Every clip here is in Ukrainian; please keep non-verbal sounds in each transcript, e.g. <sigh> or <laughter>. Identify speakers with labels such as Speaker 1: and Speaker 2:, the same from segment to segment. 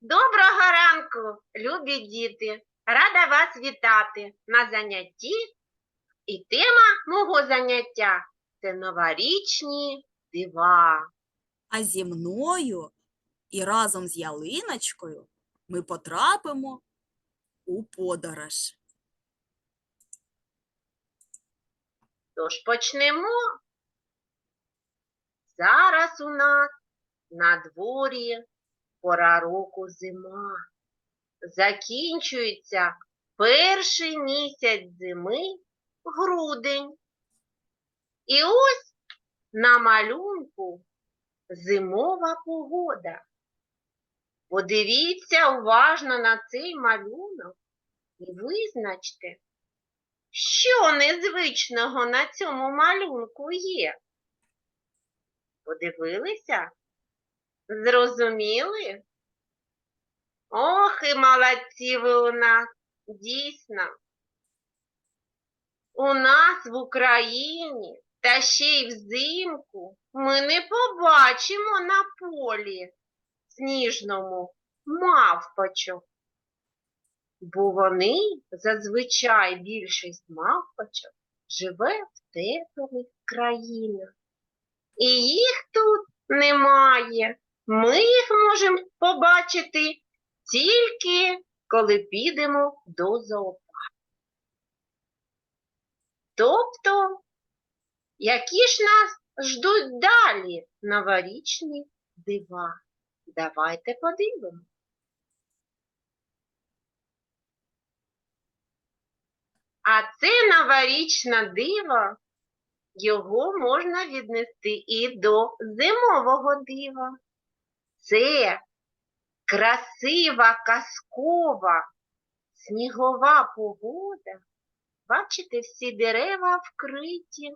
Speaker 1: Доброго ранку, любі діти! Рада вас вітати на занятті. І тема мого заняття це новорічні дива.
Speaker 2: А зі мною і разом з ялиночкою ми потрапимо у подорож.
Speaker 1: Тож почнемо. Зараз у нас на дворі пора року зима. Закінчується перший місяць зими грудень. І ось на малюнку зимова погода. Подивіться уважно на цей малюнок і визначте, що незвичного на цьому малюнку є? Подивилися? Зрозуміли? Ох, і молодці ви у нас, дійсно. У нас в Україні та ще й взимку ми не побачимо на полі сніжному мавпочок бо вони зазвичай більшість мавпочок живе в теплих країнах. І їх тут немає. Ми їх можемо побачити тільки коли підемо до зоопарку. Тобто, які ж нас ждуть далі новорічні дива? Давайте подивимося. А це новорічне диво, його можна віднести і до зимового дива. Це красива, казкова, снігова погода. Бачите, всі дерева вкриті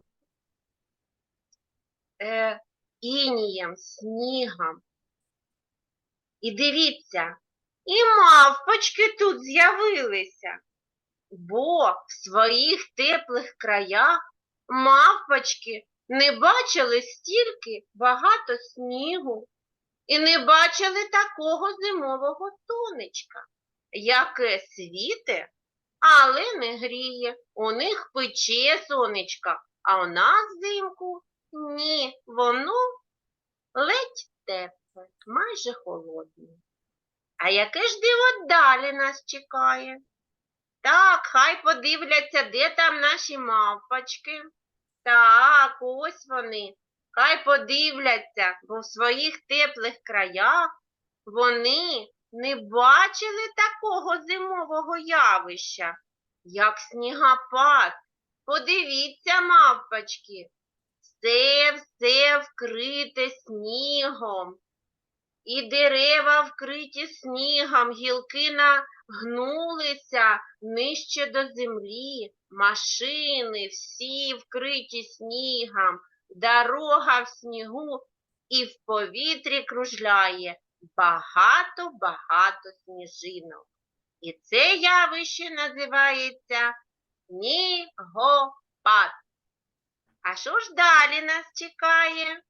Speaker 1: е, інієм, снігом. І дивіться, і мавпочки тут з'явилися бо в своїх теплих краях мавпочки не бачили стільки багато снігу і не бачили такого зимового сонечка, яке світе, але не гріє. У них пече сонечка, а у нас взимку ні, воно ледь тепле, майже холодне. А яке ж диво далі нас чекає? Так, хай подивляться, де там наші мавпочки. Так, ось вони. Хай подивляться, бо в своїх теплих краях вони не бачили такого зимового явища, як снігопад. Подивіться, мавпочки, все все вкрите снігом. І дерева вкриті снігом, гілки нагнулися нижче до землі, машини всі вкриті снігом, дорога в снігу і в повітрі кружляє багато-багато сніжинок. І це явище називається снігопад. А що ж далі нас чекає?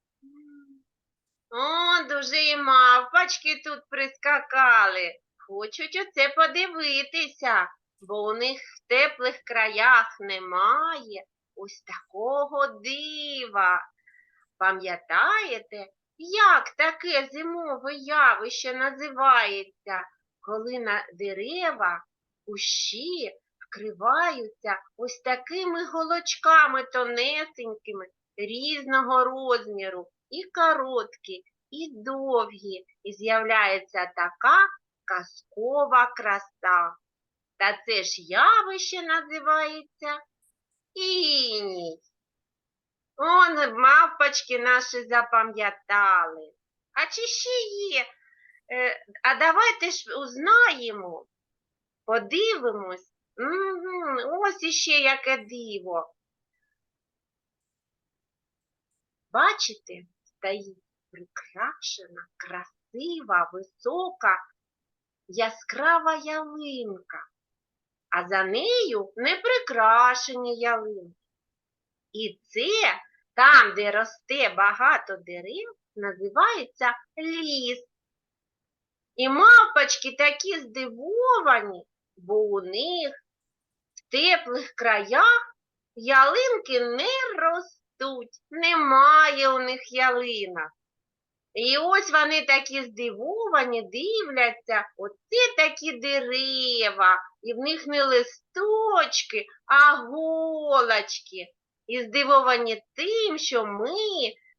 Speaker 1: О, дуже і мавпочки тут прискакали. Хочуть оце подивитися, бо у них в теплих краях немає ось такого дива. Пам'ятаєте, як таке зимове явище називається, коли на дерева кущі вкриваються ось такими голочками тонесенькими різного розміру і короткі, і довгі, і з'являється така казкова краса. Та це ж явище називається іній. Он мавпочки наші запам'ятали. А чи ще є? Е, А давайте ж узнаємо, подивимось. Мгм, Ось іще яке диво. Бачите, стоїть прикрашена, красива, висока, яскрава ялинка, а за нею неприкрашені ялинки. І це там, де росте багато дерев, називається ліс. І мавпочки такі здивовані, бо у них в теплих краях ялинки не ростуть, немає у них ялинок. І ось вони такі здивовані, дивляться, оце такі дерева, і в них не листочки, а голочки. І здивовані тим, що ми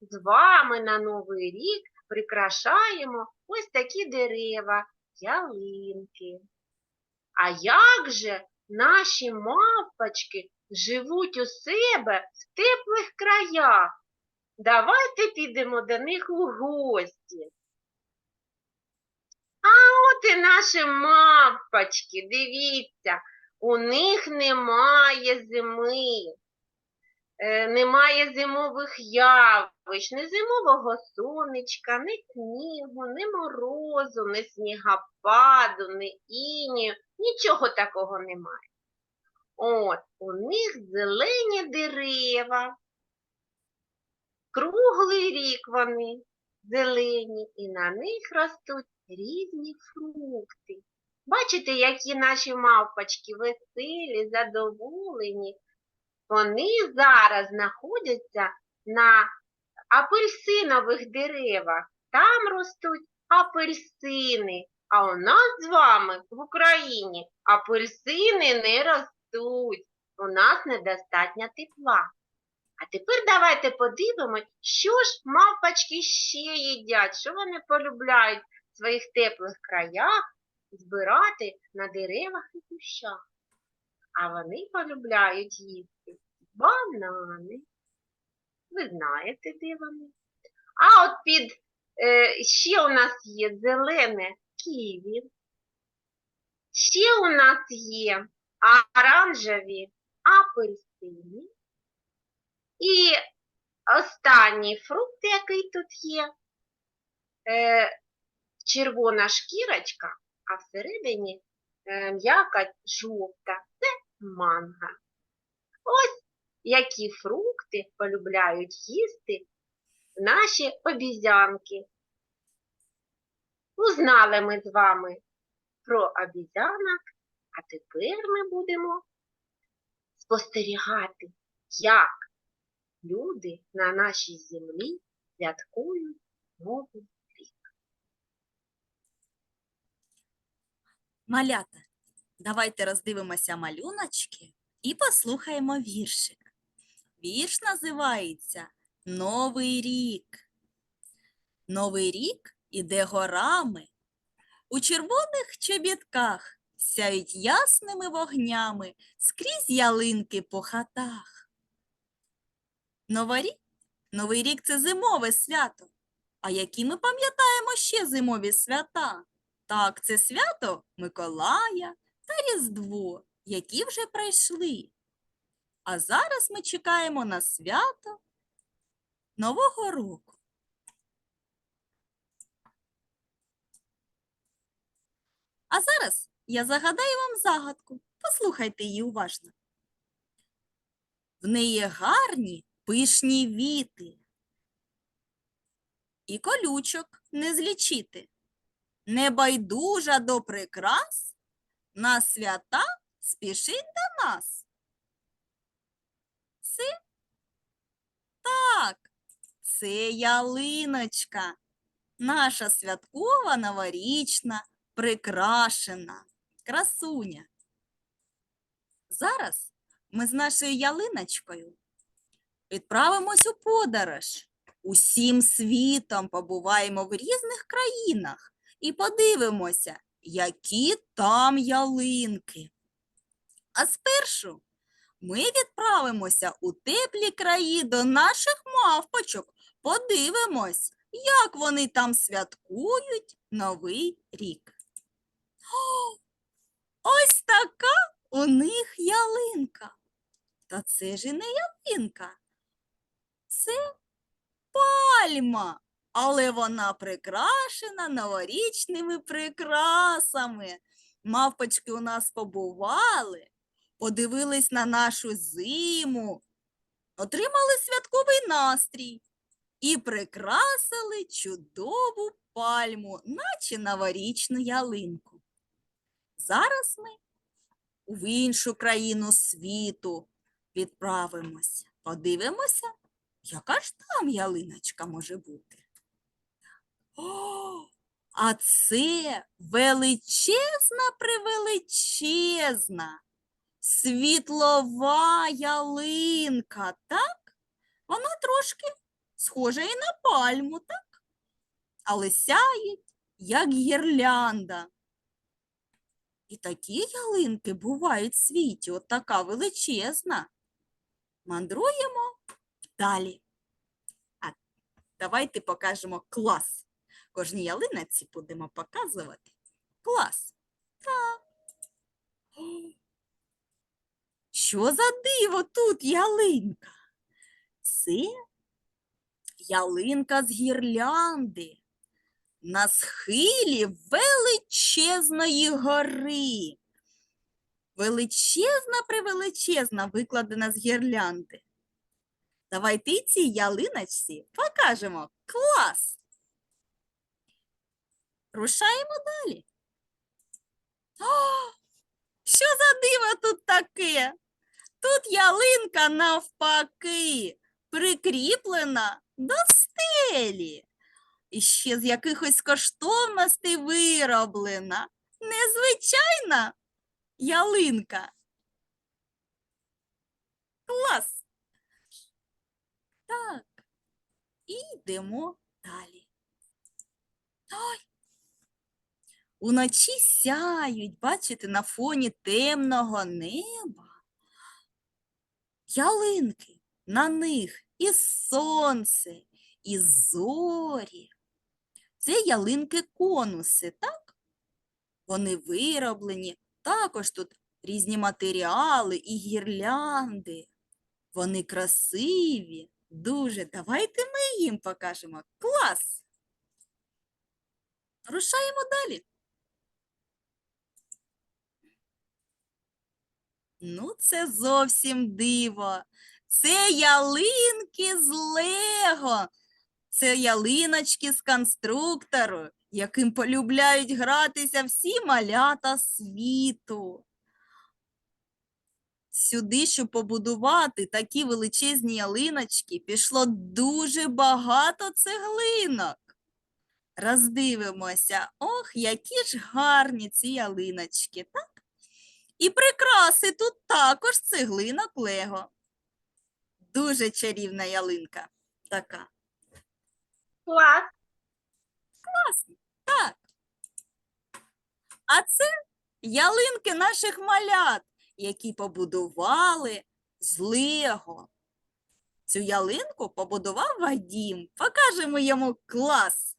Speaker 1: з вами на Новий рік прикрашаємо ось такі дерева, ялинки. А як же наші мавпочки живуть у себе в теплих краях? Давайте підемо до них у гості. А от і наші мавпочки, дивіться, у них немає зими, е, немає зимових явищ, ні зимового сонечка, ні снігу, ні морозу, ні снігопаду, ні інію, нічого такого немає. От, у них зелені дерева, Круглий рік вони зелені, і на них ростуть різні фрукти. Бачите, які наші мавпочки веселі, задоволені. Вони зараз знаходяться на апельсинових деревах. Там ростуть апельсини. А у нас з вами в Україні апельсини не ростуть. У нас недостатньо тепла. А тепер давайте подивимось, що ж мавпочки ще їдять, що вони полюбляють своїх теплих краях збирати на деревах і кущах. А вони полюбляють їсти банани. Ви знаєте, де вони. А от під е, ще у нас є зелене ківі. Ще у нас є оранжеві апельсини. І останній фрукт, який тут є, е, червона шкірочка, а всередині е, м'яка жовта. Це манго. Ось які фрукти полюбляють їсти наші обізянки. Узнали ми з вами про обізянок, а тепер ми будемо спостерігати, як люди на нашій землі святкують Новий
Speaker 2: Малята, давайте роздивимося малюночки і послухаємо віршик. Вірш називається Новий рік. Новий рік іде горами. У червоних чобітках сяють ясними вогнями скрізь ялинки по хатах. Новий Новий рік це зимове свято. А які ми пам'ятаємо ще зимові свята? Так, це свято Миколая та Різдво, які вже пройшли. А зараз ми чекаємо на свято Нового року. А зараз я загадаю вам загадку. Послухайте її уважно. В неї гарні пишні віти. І колючок не злічити. Небайдужа до прикрас, на свята спішить до нас. Це так, це ялиночка, наша святкова новорічна, прикрашена, красуня. Зараз ми з нашою ялиночкою відправимось у подорож. Усім світом побуваємо в різних країнах і подивимося, які там ялинки. А спершу ми відправимося у теплі краї до наших мавпочок. Подивимось, як вони там святкують Новий рік. Ось така у них ялинка. Та це ж і не ялинка. Це пальма, але вона прикрашена новорічними прикрасами. Мавпочки у нас побували, подивились на нашу зиму, отримали святковий настрій. і прикрасили чудову пальму, наче новорічну ялинку. Зараз ми в іншу країну світу відправимося. Подивимося, яка ж там ялиночка може бути. <gasps> А це величезна превеличезна світлова ялинка, так? Вона трошки схожа і на пальму, так? Але сяє, як гірлянда. І такі ялинки бувають в світі, от така величезна. Мандруємо далі. А давайте покажемо клас. Кожній ялинці будемо показувати клас. Так. Що за диво тут ялинка? Це ялинка з гірлянди на схилі величезної гори. Величезна превеличезна викладена з гірлянди. Давайте цій ялиночці покажемо клас. Рушаємо далі. О, що за диво тут таке? Тут ялинка навпаки прикріплена до стелі. І ще з якихось коштовностей вироблена. Незвичайна ялинка. Клас. Так. І йдемо далі. Ой. Уночі сяють, бачите, на фоні темного неба. Ялинки, на них і сонце, і зорі. Це ялинки-конуси, так? Вони вироблені, також тут різні матеріали і гірлянди. Вони красиві, дуже. Давайте ми їм покажемо. Клас! Рушаємо далі. Ну, це зовсім диво. Це ялинки з Лего. Це ялиночки з конструктору, яким полюбляють гратися всі малята світу. Сюди, щоб побудувати такі величезні ялиночки, пішло дуже багато цеглинок. Роздивимося, ох, які ж гарні ці ялиночки, так? І прикраси тут також цеглинок Лего. Дуже чарівна ялинка така.
Speaker 1: Клас.
Speaker 2: Класно. Так. А це ялинки наших малят, які побудували з Лего. Цю ялинку побудував Вадім. Покажемо йому клас.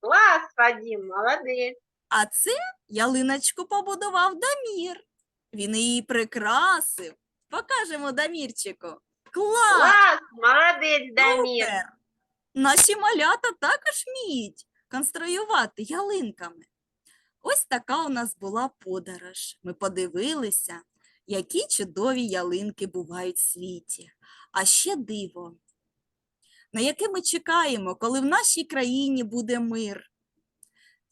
Speaker 1: Клас, Вадим, молодець.
Speaker 2: А це ялиночку побудував Дамір. Він її прикрасив. Покажемо Дамірчику. Клас!
Speaker 1: Клас, молодець, Дамір.
Speaker 2: Супер! Наші малята також вміють конструювати ялинками. Ось така у нас була подорож. Ми подивилися, які чудові ялинки бувають в світі. А ще диво, на яке ми чекаємо, коли в нашій країні буде мир.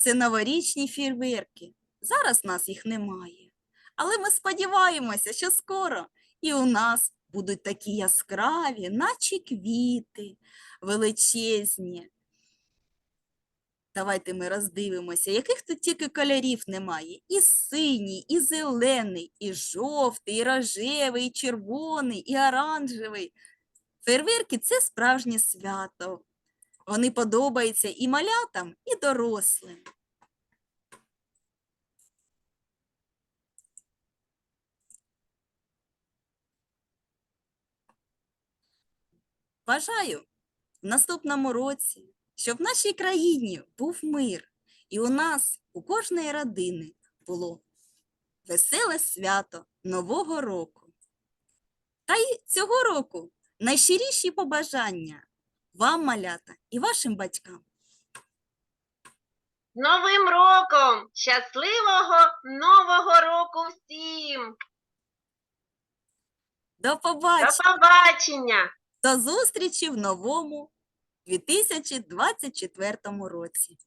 Speaker 2: Це новорічні фейерверки. Зараз нас їх немає. Але ми сподіваємося, що скоро і у нас будуть такі яскраві, наче квіти, величезні. Давайте ми роздивимося, яких тут тільки кольорів немає. І синій, і зелений, і жовтий, і рожевий, і червоний, і оранжевий. Фейерверки – це справжнє свято. Вони подобаються і малятам, і дорослим. Бажаю в наступному році, щоб в нашій країні був мир, і у нас, у кожної родини, було веселе свято Нового року. Та й цього року найщиріші побажання вам, малята, і вашим батькам.
Speaker 1: З Новим роком! Щасливого Нового року всім!
Speaker 2: До
Speaker 1: До
Speaker 2: побачення,
Speaker 1: побачення!
Speaker 2: до зустрічі в новому 2024 році.